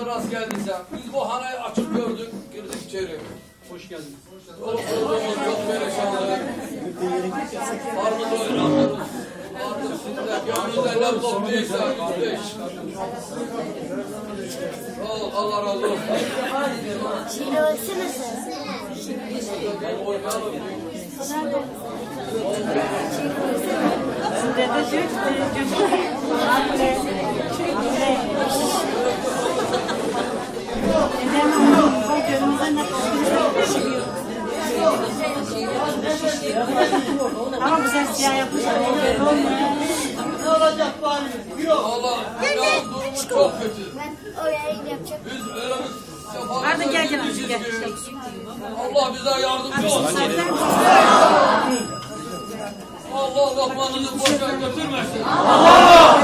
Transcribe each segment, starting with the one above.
Nerede rast geldiyse. Biz bu hanayı açık gördük. Girdik içeri. Hoş geldiniz. Çoluk çocuğumuz çok perişanlı. Armut oynatırız. Artık sizde gönlünüzde ne koptuysa kardeş. Sağ ol, Allah razı olsun. Şimdi ölsene sen. Ben oynarım. Dede diyor ki Ama güzel siyah yapmışlar. Belli olmuyor. Allah, ya durumu çok kötü. Ben oraya yapacağım. Biz ölümüz Hadi gel gel öldürücüyüz gel. Allah bize yardımcı olsun. Allah lokmanınızı boşa götürmesin. Allah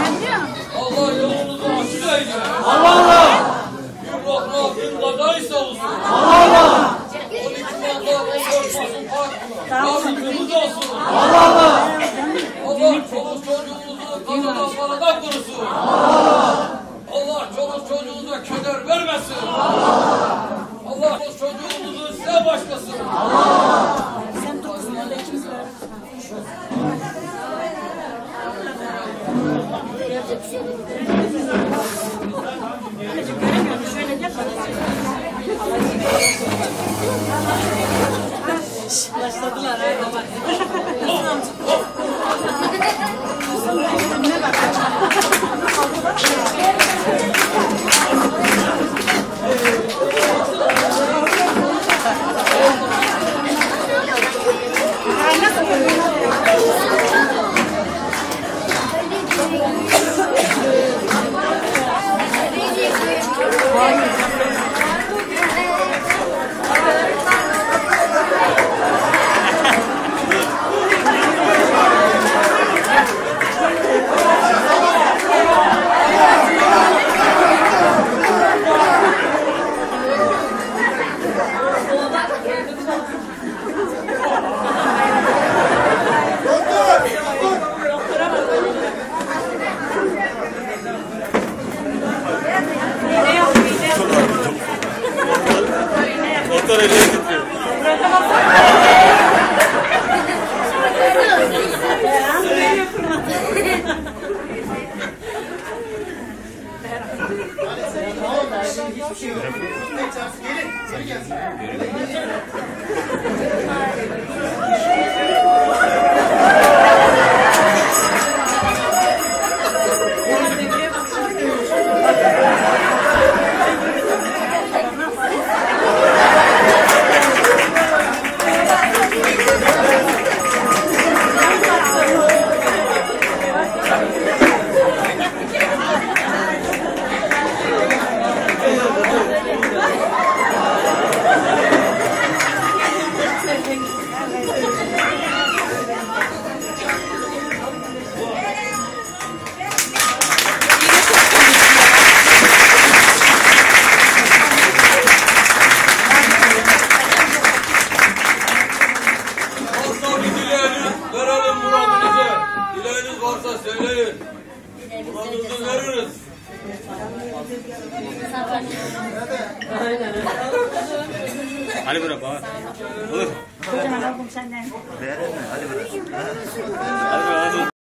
on dört basın fark. Yardımcımız olsun. Allah çoluk çocuğumuzu kazananlardan korusun. Allah çoluk çocuğumuza keder vermesin. Allah çoluk çocuğumuzu size başlasın. Sen tut kızım orada ikimiz var. Anneciğim göremiyorum. Şöyle gel bana. Başladılar her zaman. Kızın amcası. Varsa varsa söyleyin. Muradınızı veririz. Hadi bırak baba. Olur. Senden. Hadi bırak hadi.